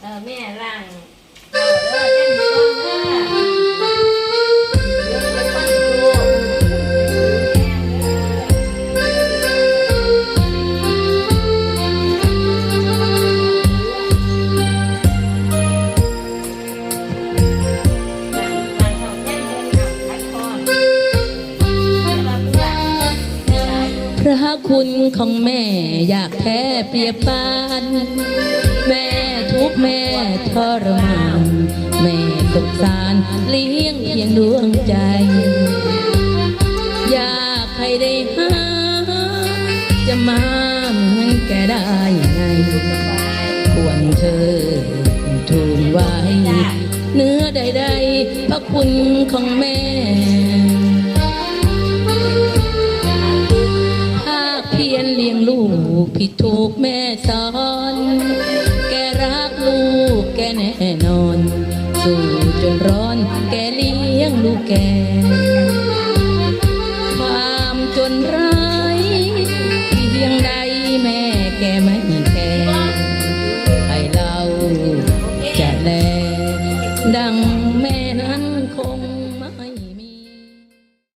เออแม่ร่างเอาเออเต้นกล้องเออเดี๋ยวไปฟังดูบางช่องแจ้งเดินหนักทักคอนเวลาเพื่อนใช้พระคุณของแม่อยากแค่เปรียบปานแม่ ทุกแม่ทรมานแม่สงสารเลี้ยงเพียงดวงใจ อยากให้ได้หาจะมาเหมือนแกได้ไงควรเธอทูลไว้ เนื้อใดๆพระคุณของแม่ภาคเพียรเลี้ยงลูกผิดถูกแม่สอน แน่นอน สู้จนร้อนแกเลี้ยงลูกแก ความจนร้ายเพียงใดแม่แกไม่แคร์ใไอเราจะแลดังแม่นั้นคงไม่มี